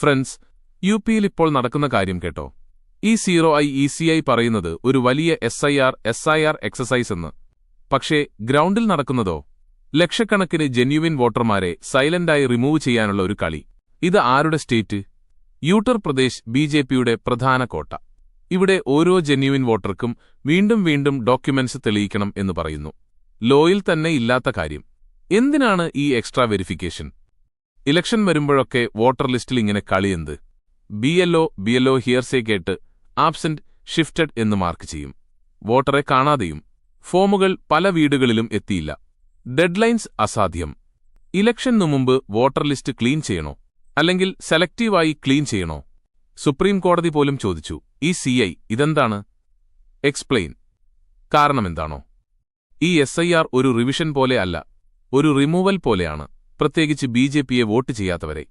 Friends U പിയിൽ ഇപ്പോൾ നടക്കുന്ന കാര്യം കേട്ടോ. ഈ zero I E C I പറയുന്നത് ഒരു വലിയ S I R S I R exercise എന്ന്. പക്ഷേ ഗ്രൗണ്ടിൽ നടക്കുന്നതോ? ലക്ഷക്കണക്കിന് ജെന്യുവിൻ വോട്ടർമാരെ സൈലന്റായി റിമൂവ് ചെയ്യാനുള്ള ഒരു കളി. ഇത് ആരുടെ state? Uttar Pradesh B J പിയുടെ പ്രധാന കോട്ട. ഇവിടെ ഓരോ ജെന്യുവിൻ വോട്ടർക്കും വീണ്ടും വീണ്ടും ഡോക്യുമെന്റ്സ് തെളിയിക്കണം എന്ന് പറയുന്നു. ലോയിൽ തന്നെ ഇല്ലാത്ത കാര്യം. എന്തിനാണ് ഈ എക്സ്ട്രാ വെരിഫിക്കേഷൻ? ഇലക്ഷൻ വരുമ്പോഴൊക്കെ വോട്ടർ ലിസ്റ്റിൽ ഇങ്ങനെ കളിയെന്ത്? B L O B L O hearsay കേട്ട് ആബ്സെന്റ് ഷിഫ്റ്റഡ് എന്ന് മാർക്ക് ചെയ്യും. വോട്ടറെ കാണാതെയും ഫോമുകൾ പല വീടുകളിലും എത്തിയില്ല. ഡെഡ്ലൈൻസ് അസാധ്യം. ഇലക്ഷനു മുമ്പ് വോട്ടർ ലിസ്റ്റ് ക്ലീൻ ചെയ്യണോ? അല്ലെങ്കിൽ സെലക്റ്റീവായി ക്ലീൻ ചെയ്യണോ? സുപ്രീം കോടതി പോലും ചോദിച്ചു. ഈ സി ഐ ഇതെന്താണ്? എക്സ്പ്ലെയിൻ കാരണമെന്താണോ? ഈ എസ് ഐ ആർ ഒരു റിവിഷൻ പോലെ അല്ല ഒരു റിമൂവൽ പോലെയാണ്. പ്രത്യേകിച്ച് ബി ജെ പിയെ വോട്ട് ചെയ്യാത്തവരെ